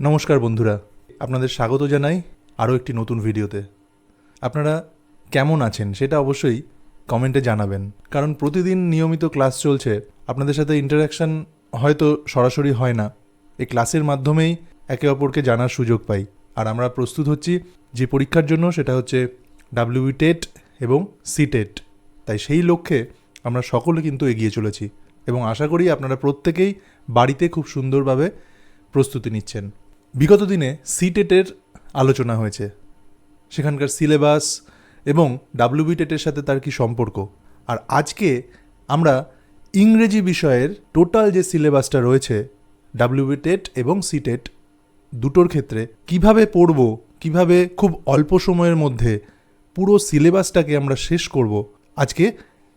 নমস্কার বন্ধুরা, আপনাদের স্বাগত জানাই আরও একটি নতুন ভিডিওতে। আপনারা কেমন আছেন সেটা অবশ্যই কমেন্টে জানাবেন, কারণ প্রতিদিন নিয়মিত ক্লাস চলছে, আপনাদের সাথে ইন্টারাকশন হয়তো সরাসরি হয় না। এই ক্লাসের মাধ্যমেই একে অপরকে জানার সুযোগ পাই। আর আমরা প্রস্তুত হচ্ছি যে পরীক্ষার জন্য সেটা হচ্ছে ডাব্লিউবি টেট এবং সি টেট তাই সেই লক্ষ্যে আমরা সকলে কিন্তু এগিয়ে চলেছি এবং আশা করি আপনারা প্রত্যেকেই বাড়িতে খুব সুন্দরভাবে প্রস্তুতি নিচ্ছেন। বিগত দিনে সিটেটের আলোচনা হয়েছে। সেখানকার সিলেবাস এবং ডাব্লিউবি টেটের সাথে তার কি সম্পর্ক। আর আজকে আমরা ইংরেজি বিষয়ের টোটাল যে সিলেবাসটা রয়েছে ডাব্লিউবি টেট এবং সিটেট দুটোর ক্ষেত্রে কীভাবে পড়ব, কীভাবে খুব অল্প সময়ের মধ্যে পুরো সিলেবাসটাকে আমরা শেষ করব, আজকে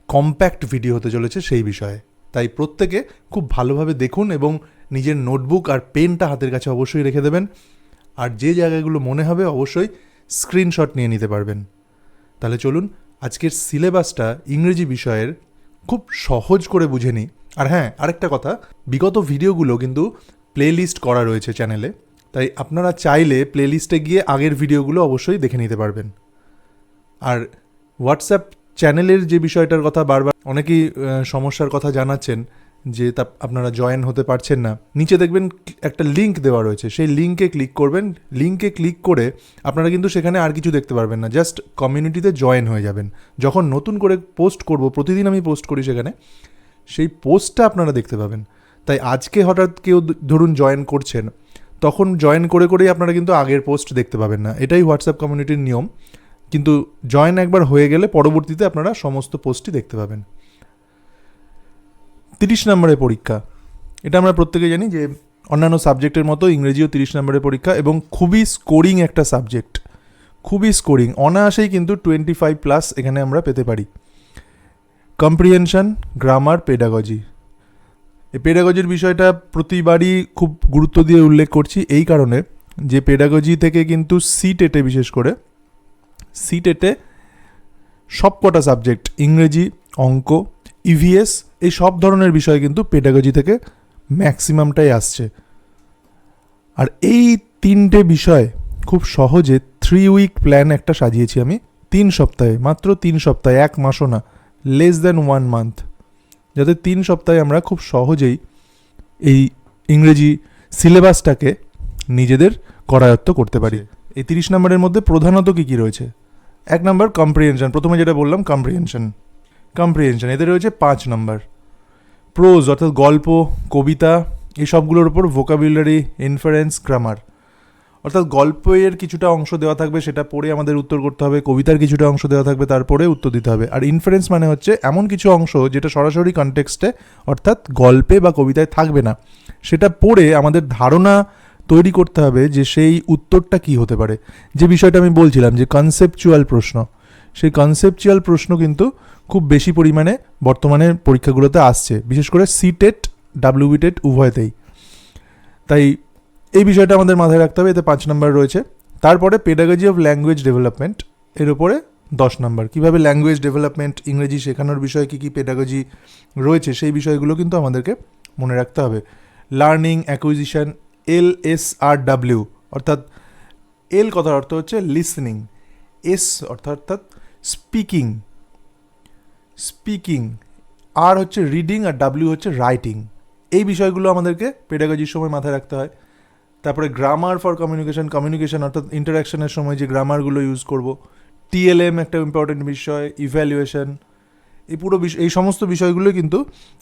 কম্প্যাক্ট ভিডিও হতে চলেছে সেই বিষয়ে। তাই প্রত্যেকে খুব ভালোভাবে দেখুন এবং নিজের নোটবুক আর পেনটা হাতের কাছে অবশ্যই রেখে দেবেন। আর যে জায়গাগুলো মনে হবে অবশ্যই স্ক্রিনশট নিয়ে নিতে পারবেন। তাহলে চলুন, আজকের সিলেবাসটা ইংরেজি বিষয়ের খুব সহজ করে বুঝে নিই। আর হ্যাঁ আরেকটা কথা, বিগত ভিডিওগুলো কিন্তু প্লেলিস্ট করা রয়েছে চ্যানেলে, তাই আপনারা চাইলে প্লেলিস্টে গিয়ে আগের ভিডিওগুলো অবশ্যই দেখে নিতে পারবেন। আর হোয়াটসঅ্যাপ চ্যানেলের যে বিষয়টার কথা বারবার অনেকেই সমস্যার কথা জানাচ্ছেন যে তা আপনারা জয়েন হতে পারছেন না, নিচে দেখবেন একটা লিংক দেওয়া রয়েছে। সেই লিঙ্কে ক্লিক করবেন। লিঙ্কে ক্লিক করে আপনারা কিন্তু সেখানে আর কিছু দেখতে পারবেন না। জাস্ট কমিউনিটিতে জয়েন হয়ে যাবেন। যখন নতুন করে পোস্ট করব, প্রতিদিন আমি পোস্ট করি সেখানে, সেই পোস্টটা আপনারা দেখতে পাবেন। তাই আজকে হঠাৎ কেউ ধরুন জয়েন করছেন, তখন জয়েন করে করেই আপনারা কিন্তু আগের পোস্ট দেখতে পাবেন না। এটাই হোয়াটসঅ্যাপ কমিউনিটির নিয়ম। কিন্তু জয়েন একবার হয়ে গেলে পরবর্তীতে আপনারা সমস্ত পোস্টই দেখতে পাবেন। তিরিশ নম্বরের পরীক্ষা। এটা আমরা প্রত্যেকে জানি যে অন্যান্য সাবজেক্টের মতো ইংরেজিও তিরিশ নম্বরের পরীক্ষা এবং খুবই স্কোরিং একটা সাবজেক্ট খুবই স্কোরিং অনায়াসেই কিন্তু টোয়েন্টি ফাইভ প্লাস এখানে আমরা পেতে পারি। কম্প্রিহেনশন গ্রামার পেডাগজি এই পেডাগজির বিষয়টা প্রতিবারই খুব গুরুত্ব দিয়ে উল্লেখ করছি, এই কারণে যে পেডাগজি থেকে কিন্তু সি টেটে বিশেষ করে সি টেটে সবকটা সাবজেক্ট ইংরেজি, অঙ্ক ইভিএস এই সব ধরনের বিষয় কিন্তু পেডাগজি থেকে ম্যাক্সিমামটাই আসছে। আর এই তিনটে বিষয় খুব সহজে থ্রি উইক প্ল্যান একটা সাজিয়েছি আমি তিন সপ্তাহে মাত্র তিন সপ্তাহে এক মাসও না লেস দ্যান ওয়ান মান্থ যাতে তিন সপ্তাহে আমরা খুব সহজেই এই ইংরেজি সিলেবাসটাকে নিজেদের করায়ত্ত করতে পারি। এই তিরিশ নম্বরের মধ্যে প্রধানত কী কী রয়েছে? এক নম্বর কম্প্রিহেনশন প্রথমে যেটা বললাম কম্প্রিহেনশন কম্প্রিহেনশন এদের রয়েছে পাঁচ নম্বর প্রোজ অর্থাৎ গল্প, কবিতা, এই সবগুলোর উপর ভোকাবুলারি ইনফারেন্স গ্রামার অর্থাৎ গল্পের কিছুটা অংশ দেওয়া থাকবে, সেটা পড়ে আমাদের উত্তর করতে হবে, কবিতার কিছুটা অংশ দেওয়া থাকবে, তারপরে উত্তর দিতে হবে। আর ইনফারেন্স মানে হচ্ছে এমন কিছু অংশ যেটা সরাসরি কনটেক্সটে অর্থাৎ গল্পে বা কবিতায় থাকবে না। সেটা পড়ে আমাদের ধারণা তৈরি করতে হবে যে সেই উত্তরটা কি হতে পারে। যে বিষয়টা আমি বলছিলাম যে কনসেপচুয়াল প্রশ্ন। সেই কনসেপচুয়াল প্রশ্ন কিন্তু খুব বেশি পরিমাণে বর্তমানে পরীক্ষাগুলোতে আসছে। বিশেষ করে সি টেট ডাব্লিউবি টেট উভয়তেই। তাই এই বিষয়টা আমাদের মাথায় রাখতে হবে, এতে পাঁচ নম্বর রয়েছে। তারপরে পেডাগজি অফ ল্যাঙ্গুয়েজ ডেভেলপমেন্ট এর উপরে দশ নম্বর। কীভাবে ল্যাঙ্গুয়েজ ডেভেলপমেন্ট ইংরেজি শেখানোর বিষয়ে কী কী পেডাগজি রয়েছে, সেই বিষয়গুলো কিন্তু আমাদেরকে মনে রাখতে হবে। Learning acquisition L S R W অর্থাৎ এল কথার অর্থ হচ্ছে লিসনিং এস অর্থাৎ স্পিকিং স্পিকিং আর হচ্ছে রিডিং আর ডাব্লিউ হচ্ছে রাইটিং এই বিষয়গুলো আমাদেরকে পেডাগজির সময় মাথায় রাখতে হয়। তারপরে গ্রামার ফর কমিউনিকেশন কমিউনিকেশন অর্থাৎ ইন্টারাকশনের সময় যে গ্রামারগুলো ইউজ করব। টিএলএম একটা ইম্পর্টেন্ট বিষয় ইভ্যালুয়েশন এই পুরো বিষয় এই সমস্ত বিষয়গুলো কিন্তু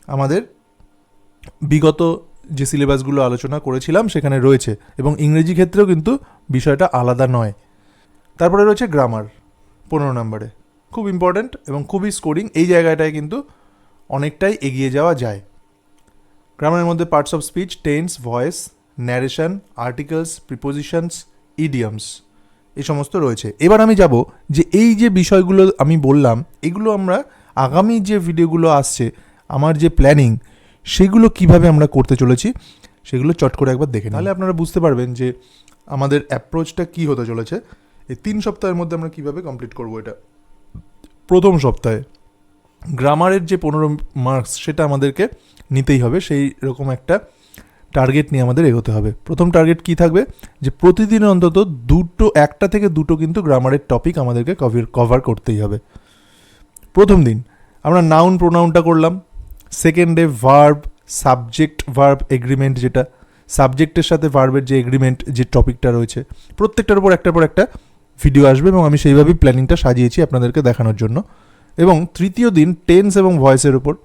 আমাদের বিগত যে সিলেবাসগুলো আলোচনা করেছিলাম সেখানে রয়েছে এবং ইংরেজি ক্ষেত্রেও কিন্তু বিষয়টা আলাদা নয়। তারপরে রয়েছে গ্রামার পনেরো নম্বরে। খুব ইম্পর্ট্যান্ট এবং খুবই স্কোরিং এই জায়গাটায় কিন্তু অনেকটাই এগিয়ে যাওয়া যায়। গ্রামারের মধ্যে parts of speech tense voice narration articles prepositions idioms এই সমস্ত রয়েছে। এবার আমি যাব যে এই যে বিষয়গুলো আমি বললাম, এগুলো আমরা আগামী যে ভিডিওগুলো আসছে, আমার যে প্ল্যানিং সেগুলো কীভাবে আমরা করতে চলেছি, সেগুলো চট করে একবার দেখে। তাহলে আপনারা বুঝতে পারবেন যে আমাদের অ্যাপ্রোচটা কি হতে চলেছে। এই তিন সপ্তাহের মধ্যে আমরা কীভাবে কমপ্লিট করব এটা? প্রথম সপ্তাহে, গ্রামারের যে পনেরো মার্কস সেটা আমাদেরকে নিতেই হবে, সেই রকম একটা টার্গেট নিয়ে আমাদের এগোতে হবে। প্রথম টার্গেট কি থাকবে? যে প্রতিদিন অন্তত দুটো, একটা থেকে দুটো কিন্তু গ্রামারের টপিক আমাদেরকে কভার কভার করতেই হবে। প্রথম দিন, আমরা নাউন প্রোনাউনটা করলাম। সেকেন্ডে ভার্ব সাবজেক্ট ভার্ব এগ্রিমেন্ট যেটা সাবজেক্টের সাথে ভার্বের যে এগ্রিমেন্ট যে টপিকটা রয়েছে, প্রত্যেকটার উপর একটার পর একটা ভিডিও আসবে এবং আমি সেইভাবেই প্ল্যানিংটা সাজিয়েছি আপনাদেরকে দেখানোর জন্য। এবং তৃতীয় দিন টেন্স এবং ভয়েসের উপর।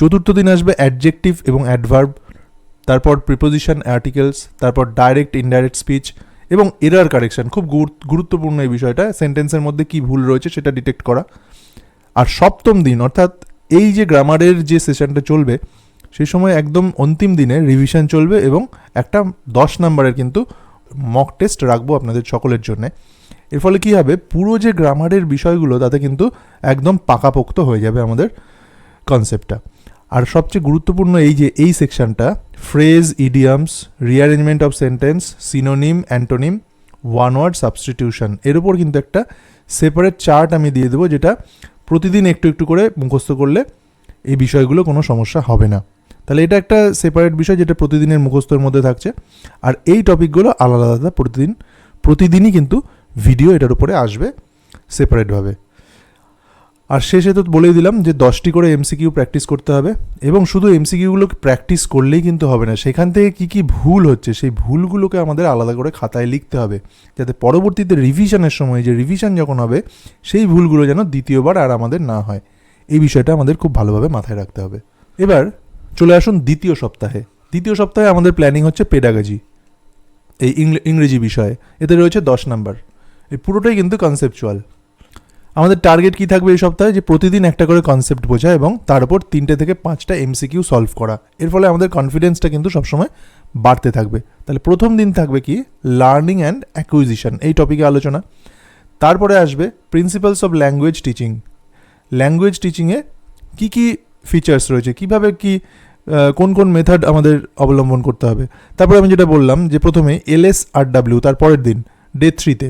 চতুর্থ দিন আসবে অ্যাডজেক্টিভ এবং অ্যাডভার্ব তারপর প্রিপোজিশন আর্টিকেলস তারপর ডাইরেক্ট ইনডাইরেক্ট স্পিচ এবং এরার কারেকশন খুব গুরুত্ব- গুরুত্বপূর্ণ এই বিষয়টা সেন্টেন্সের মধ্যে কি ভুল রয়েছে সেটা ডিটেক্ট করা। আর সপ্তম দিন, অর্থাৎ এই যে গ্রামারের যে সেশনটা চলবে সেই সময় একদম অন্তিম দিনে রিভিশন চলবে এবং একটা দশ নাম্বারের কিন্তু মক টেস্ট রাখব আপনাদের সকলের জন্য। এর ফলে কী হবে? পুরো যে গ্রামারের বিষয়গুলো, তাতে কিন্তু একদম পাকাপোক্ত হয়ে যাবে আমাদের কনসেপ্টটা আর সবচেয়ে গুরুত্বপূর্ণ এই যে, এই সেকশনটা phrase idioms rearrangement of sentence synonym antonym one word substitution এর উপর কিন্তু একটা সেপারেট চার্ট আমি দিয়ে দেবো, যেটা প্রতিদিন একটু একটু করে মুখস্থ করলে এই বিষয়গুলো কোনো সমস্যা হবে না। তাহলে এটা একটা সেপারেট বিষয় যেটা প্রতিদিনের মুখস্থর মধ্যে থাকছে। আর এই টপিকগুলো আলাদা আলাদা প্রতিদিন, প্রতিদিনই কিন্তু ভিডিও এটার উপরে আসবে সেপারেটভাবে আর শেষে তো বলেই দিলাম যে দশটি করে এমসিকিউ প্র্যাকটিস করতে হবে এবং শুধু এমসিকিউগুলো প্র্যাকটিস করলেই কিন্তু হবে না। সেখান থেকে কী কী ভুল হচ্ছে সেই ভুলগুলোকে আমাদের আলাদা করে খাতায় লিখতে হবে যাতে পরবর্তীতে রিভিশনের সময় যে রিভিশন যখন হবে সেই ভুলগুলো যেন দ্বিতীয়বার আর আমাদের না হয়। এই বিষয়টা আমাদের খুব ভালোভাবে মাথায় রাখতে হবে। এবার চলে আসুন দ্বিতীয় সপ্তাহে। দ্বিতীয় সপ্তাহে আমাদের প্ল্যানিং হচ্ছে পেডাগাজি এই ইংরেজি বিষয়ে। এতে রয়েছে দশ নাম্বার। এই পুরোটাই কিন্তু কনসেপচুয়াল আমাদের টার্গেট কি থাকবে এই সপ্তাহে? যে প্রতিদিন একটা করে কনসেপ্ট বোঝা এবং তার উপর তিনটে থেকে পাঁচটা এমসিকিউ সলভ করা। এর ফলে আমাদের কনফিডেন্সটা কিন্তু সবসময় বাড়তে থাকবে। তাহলে প্রথম দিন থাকবে কি? লার্নিং অ্যান্ড অ্যাকুইজিশন এই টপিকে আলোচনা। তারপরে আসবে principles of language teaching language টিচিংয়ে কি কি ফিচার্স রয়েছে? কীভাবে কি কোন কোন মেথড আমাদের অবলম্বন করতে হবে? তারপরে আমি যেটা বললাম যে প্রথমে এলএস আর ডাব্লিউ তার পরের দিন ডে থ্রিতে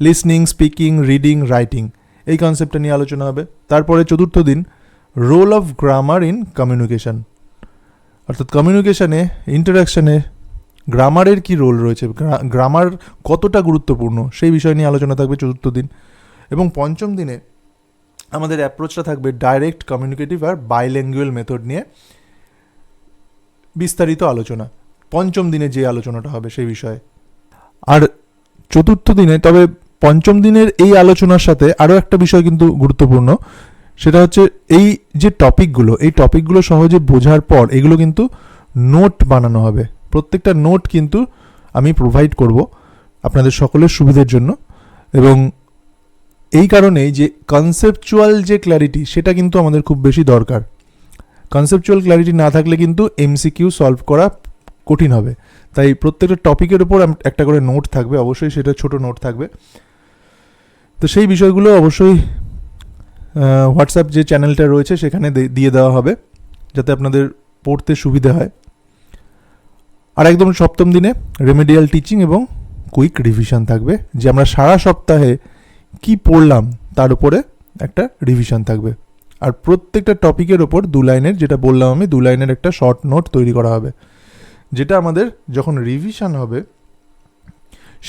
লিসনিং স্পিকিং রিডিং রাইটিং এই কনসেপ্টটা নিয়ে আলোচনা হবে। তারপরে চতুর্থ দিন role of grammar in communication অর্থাৎ কমিউনিকেশনে ইন্টারাকশনে গ্রামারের কি রোল রয়েছে? গ্রামার কতটা গুরুত্বপূর্ণ? সেই বিষয় নিয়ে আলোচনা থাকবে চতুর্থ দিন। এবং পঞ্চম দিনে আমাদের অ্যাপ্রোচটা থাকবে ডাইরেক্ট কমিউনিকেটিভ আর বাইল্যাঙ্গুয়াল মেথড নিয়ে বিস্তারিত আলোচনা। পঞ্চম দিনে যে আলোচনাটা হবে সেই বিষয়ে। আর চতুর্থ দিনে, তবে পঞ্চম দিনের এই আলোচনার সাথে আরও একটা বিষয় কিন্তু গুরুত্বপূর্ণ। সেটা হচ্ছে এই যে টপিকগুলো, এই টপিকগুলো সহজে বোঝার পর এগুলো কিন্তু নোট বানানো হবে। প্রত্যেকটা নোট কিন্তু আমি প্রোভাইড করব আপনাদের সকলের সুবিধের জন্য। এবং এই কারণেই যে কনসেপচুয়াল যে ক্ল্যারিটি সেটা কিন্তু আমাদের খুব বেশি দরকার। কনসেপচুয়াল ক্ল্যারিটি না থাকলে কিন্তু এমসিকিউ সলভ করা কঠিন হবে। তাই প্রত্যেকটা টপিকের উপর একটা করে নোট থাকবে, অবশ্যই সেটা ছোট নোট থাকবে। তো সেই বিষয়গুলো অবশ্যই হোয়াটসঅ্যাপ যে চ্যানেলটা রয়েছে সেখানে দিয়ে দেওয়া হবে, যাতে আপনাদের পড়তে সুবিধা হয়। আর একদম সপ্তম দিনে রেমেডিয়াল টিচিং এবং কুইক রিভিশন থাকবে, যে আমরা সারা সপ্তাহে কি পড়লাম তার উপরে একটা রিভিশন থাকবে। আর প্রত্যেকটা টপিকের ওপর দু লাইনের, যেটা বললাম আমি, দু লাইনের একটা শর্ট নোট তৈরি করা হবে, যেটা আমাদের যখন রিভিশন হবে,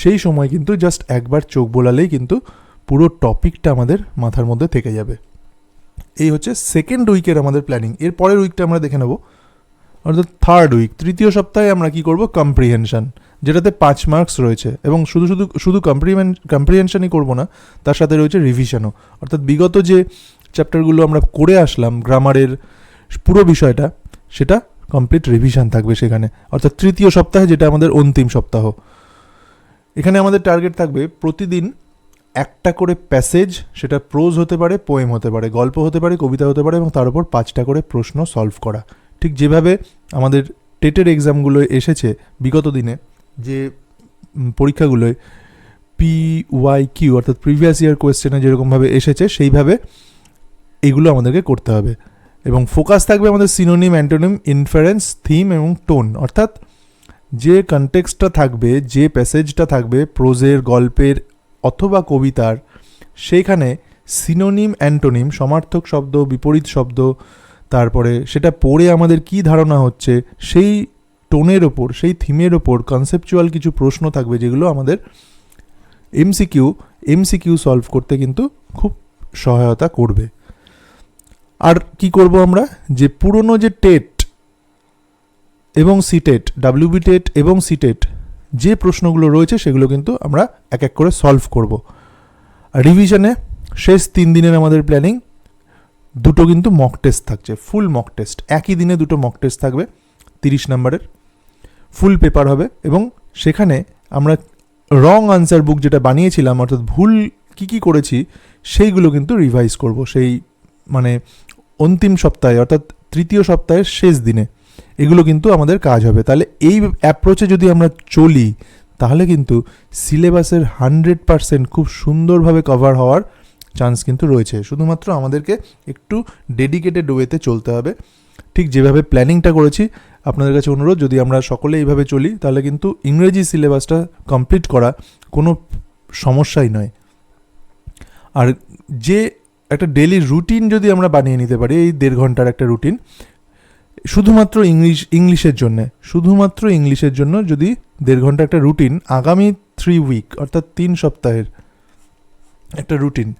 সেই সময় কিন্তু জাস্ট একবার চোখ বোলালেই কিন্তু পুরো টপিকটা আমাদের মাথার মধ্যে থেকে যাবে। এই হচ্ছে সেকেন্ড উইকের আমাদের প্ল্যানিং এর পরের উইকটা আমরা দেখে নেব। অর্থাৎ থার্ড উইক তৃতীয় সপ্তাহে আমরা কি করব? কম্প্রিহেনশন যেটাতে পাঁচ মার্কস রয়েছে এবং শুধু শুধু শুধু কম্প্রিমেন কম্প্রিহেনশনই করব না, তার সাথে রয়েছে রিভিশনও অর্থাৎ বিগত যে চ্যাপ্টারগুলো আমরা করে আসলাম গ্রামারের পুরো বিষয়টা, সেটা কমপ্লিট রিভিশন থাকবে সেখানে। অর্থাৎ তৃতীয় সপ্তাহে যেটা আমাদের অন্তিম সপ্তাহ। এখানে আমাদের টার্গেট থাকবে প্রতিদিন একটা করে প্যাসেজ, সেটা প্রোজ হতে পারে, পোয়েম হতে পারে, গল্প হতে পারে, কবিতা হতে পারে এবং তার উপর পাঁচটা করে প্রশ্ন সলভ করা। ঠিক যেভাবে আমাদের টেটের এক্সামগুলো এসেছে বিগত দিনে, যে পরীক্ষাগুলোয় পি ওয়াই কিউ অর্থাৎ প্রিভিয়াস ইয়ার কোয়েশ্চেনে যেরকমভাবে এসেছে, সেইভাবে এগুলো আমাদেরকে করতে হবে। এবং ফোকাস থাকবে আমাদের সিনোনিম অ্যান্টোনিম ইনফারেন্স থিম এবং টোন অর্থাৎ যে কনটেক্সটটা থাকবে, যে প্যাসেজটা থাকবে প্রোজের গল্পের অথবা কবিতার, সেইখানে সিনোনিম অ্যান্টোনিম সমার্থক শব্দ, বিপরীত শব্দ, তারপরে সেটা পড়ে আমাদের কি ধারণা হচ্ছে, সেই টোনের ওপর, সেই থিমের ওপর কনসেপচুয়াল কিছু প্রশ্ন থাকবে যেগুলো আমাদের এমসিকিউ এমসিকিউ সলভ করতে কিন্তু খুব সহায়তা করবে। আর কি করব আমরা? যে পুরনো যে টেট এবং সিটেট ডাব্লিউবি টেট এবং সিটেট যে প্রশ্নগুলো রয়েছে সেগুলো কিন্তু আমরা এক এক করে সলভ করব। রিভিশনে শেষ তিন দিনের আমাদের প্ল্যানিং দুটো কিন্তু মক টেস্ট থাকছে ফুল মক টেস্ট একই দিনে দুটো মক টেস্ট থাকবে, তিরিশ নাম্বারের। ফুল পেপার হবে এবং সেখানে আমরা রং আনসার বুক যেটা বানিয়েছিলাম, অর্থাৎ ভুল কি কি করেছি, সেইগুলো কিন্তু রিভাইজ করব। সেই মানে অন্তিম সপ্তাহে, অর্থাৎ তৃতীয় সপ্তাহের শেষ দিনে। এগুলো কিন্তু আমাদের কাজ হবে। তাহলে এই অ্যাপ্রোচে যদি আমরা চলি, তাহলে কিন্তু সিলেবাসের হান্ড্রেড পারসেন্ট খুব সুন্দরভাবে কভার হওয়ার চান্স কিন্তু রয়েছে। শুধুমাত্র আমাদেরকে একটু ডেডিকেটেড ওয়েতে চলতে হবে। ঠিক যেভাবে প্ল্যানিংটা করেছি, আপনাদের কাছে অনুরোধ, যদি আমরা সকলে এইভাবে চলি, তাহলে কিন্তু ইংরেজি সিলেবাসটা কমপ্লিট করা কোনো সমস্যাই নয়। আর যে একটা ডেলি রুটিন যদি আমরা বানিয়ে নিতে পারি, এই দেড় ঘণ্টার একটা রুটিন শুধুমাত্র ইংলিশ, ইংলিশের জন্য। শুধুমাত্র ইংলিশের জন্য যদি দেড় ঘণ্টা একটা রুটিন, আগামী থ্রি উইক অর্থাৎ তিন সপ্তাহের একটা রুটিন,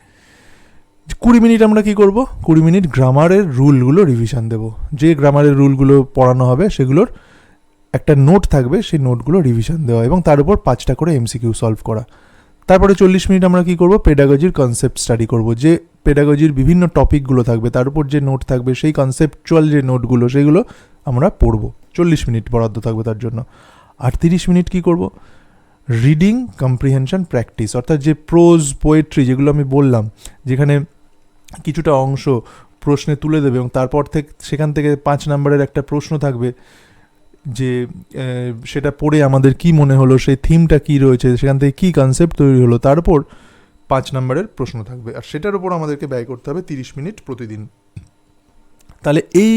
কুড়ি মিনিট আমরা কি করব? কুড়ি মিনিট গ্রামারের রুলগুলো রিভিশন দেব। যে গ্রামারের রুলগুলো পড়ানো হবে, সেগুলোর একটা নোট থাকবে, সেই নোটগুলো রিভিশন দেওয়া এবং তার উপর পাঁচটা করে এমসিকিউ সলভ করা। তারপরে চল্লিশ মিনিট আমরা কি করব? পেডাগজির কনসেপ্ট স্টাডি করব। যে পেডাগজির বিভিন্ন টপিকগুলো থাকবে, তার উপর যে নোট থাকবে, সেই কনসেপচুয়াল যে নোটগুলো সেগুলো আমরা পড়ব। চল্লিশ মিনিট বরাদ্দ থাকবে তার জন্য। আর তিরিশ মিনিট কি করব? রিডিং কম্প্রিহেনশন প্র্যাকটিস অর্থাৎ যে প্রোজ পোয়েট্রি যেগুলো আমি বললাম, যেখানে কিছুটা অংশ প্রশ্নে তুলে দেবে এবং তারপর থেকে, সেখান থেকে পাঁচ নাম্বারের একটা প্রশ্ন থাকবে যে সেটা পড়ে আমাদের কি মনে হলো, সেই থিমটা কি রয়েছে, সেখান থেকে কি কনসেপ্ট তৈরি হলো, তার উপর পাঁচ নম্বরের প্রশ্ন থাকবে। আর সেটার উপর আমাদেরকে ব্যয় করতে হবে তিরিশ মিনিট প্রতিদিন। তাহলে এই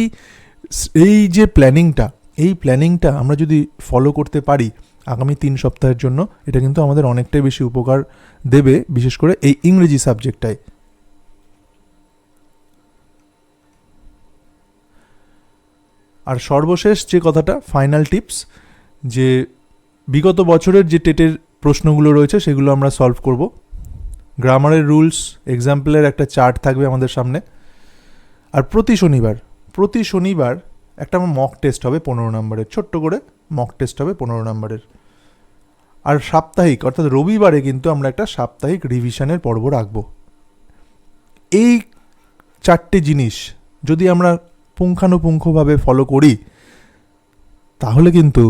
এই যে প্ল্যানিংটা এই প্ল্যানিংটা আমরা যদি ফলো করতে পারি আগামী তিন সপ্তাহের জন্য, এটা কিন্তু আমাদের অনেকটাই বেশি উপকার দেবে, বিশেষ করে এই ইংরেজি সাবজেক্টটায় আর সর্বশেষ যে কথাটা ফাইনাল টিপস যে বিগত বছরের যে টেটের প্রশ্নগুলো রয়েছে, সেগুলো আমরা সলভ করব। গ্রামারের রুলস এক্সাম্পলের একটা চার্ট থাকবে আমাদের সামনে। আর প্রতি শনিবার প্রতি শনিবার একটা আমার মক টেস্ট হবে পনেরো নম্বরের, ছোট্ট করে মক টেস্ট হবে পনেরো নম্বরের। আর সাপ্তাহিক, অর্থাৎ রবিবারে কিন্তু আমরা একটা সাপ্তাহিক রিভিশনের পর্ব রাখব। এই চারটে জিনিস যদি আমরা পুঙ্খানুপুঙ্খভাবে ফলো করি, তাহলে কিন্তু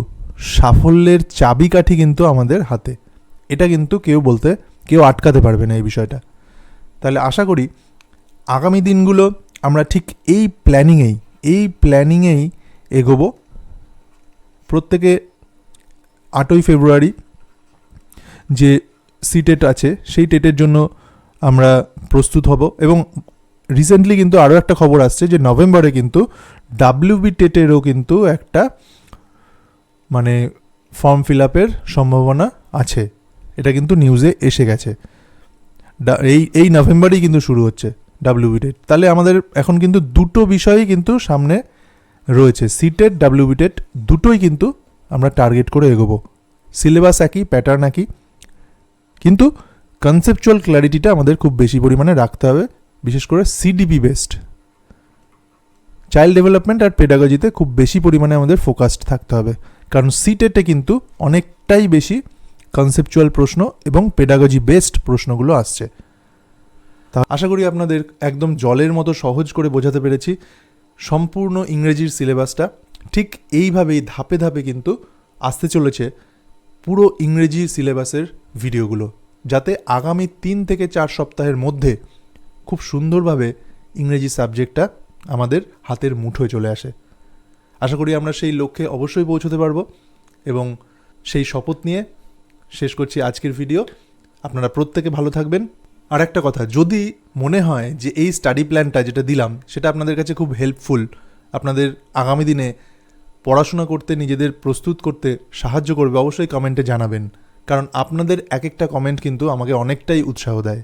সাফল্যের চাবিকাঠি কিন্তু আমাদের হাতে। এটা কিন্তু কেউ বলতে, কেউ আটকাতে পারবে না এই বিষয়টা। তাহলে আশা করি আগামী দিনগুলো আমরা ঠিক এই প্ল্যানিংয়েই এই প্ল্যানিংয়েই এগোবো। প্রত্যেকে আটই ফেব্রুয়ারি যে সি টেট আছে, সেই টেটের জন্য আমরা প্রস্তুত হব এবং রিসেন্টলি কিন্তু আরও একটা খবর আসছে যে নভেম্বরে কিন্তু ডাব্লিউবি টেটেরও কিন্তু একটা মানে ফর্ম ফিল আপের সম্ভাবনা আছে। এটা কিন্তু নিউজে এসে গেছে। এই এই নভেম্বরেই কিন্তু শুরু হচ্ছে ডাব্লিউবি টেট তাহলে আমাদের এখন কিন্তু দুটো বিষয়ই কিন্তু সামনে রয়েছে। সিটেট ডাব্লিউবি টেট দুটোই কিন্তু আমরা টার্গেট করে এগোবো। সিলেবাস একই প্যাটার্ন একই। কিন্তু কনসেপচুয়াল ক্ল্যারিটিটা আমাদের খুব বেশি পরিমাণে রাখতে হবে। বিশেষ করে সিডিপি বেসড চাইল্ড ডেভেলপমেন্ট আর পেডাগজিতে খুব বেশি পরিমাণে আমাদের ফোকাসড থাকতে হবে। কারণ সিটেটে কিন্তু অনেকটাই বেশি কনসেপচুয়াল প্রশ্ন এবং পেডাগজি বেসড প্রশ্নগুলো আসছে। তা আশা করি আপনাদের একদম জলের মতো সহজ করে বোঝাতে পেরেছি। সম্পূর্ণ ইংরেজির সিলেবাসটা ঠিক এইভাবেই ধাপে ধাপে কিন্তু আসতে চলেছে পুরো ইংরেজি সিলেবাসের ভিডিওগুলো যাতে আগামী তিন থেকে চার সপ্তাহের মধ্যে খুব সুন্দরভাবে ইংরেজি সাবজেক্টটা আমাদের হাতের মুঠোয় চলে আসে। আশা করি আমরা সেই লক্ষ্যে অবশ্যই পৌঁছতে পারব এবং সেই শপথ নিয়ে শেষ করছি আজকের ভিডিও। আপনারা প্রত্যেকে ভালো থাকবেন। আর একটা কথা, যদি মনে হয় যে এই স্টাডি প্ল্যানটা যেটা দিলাম, সেটা আপনাদের কাছে খুব হেল্পফুল, আপনাদের আগামী দিনে পড়াশোনা করতে, নিজেদের প্রস্তুত করতে সাহায্য করবে, অবশ্যই কমেন্টে জানাবেন। কারণ আপনাদের এক একটা কমেন্ট কিন্তু আমাকে অনেকটাই উৎসাহ দেয়।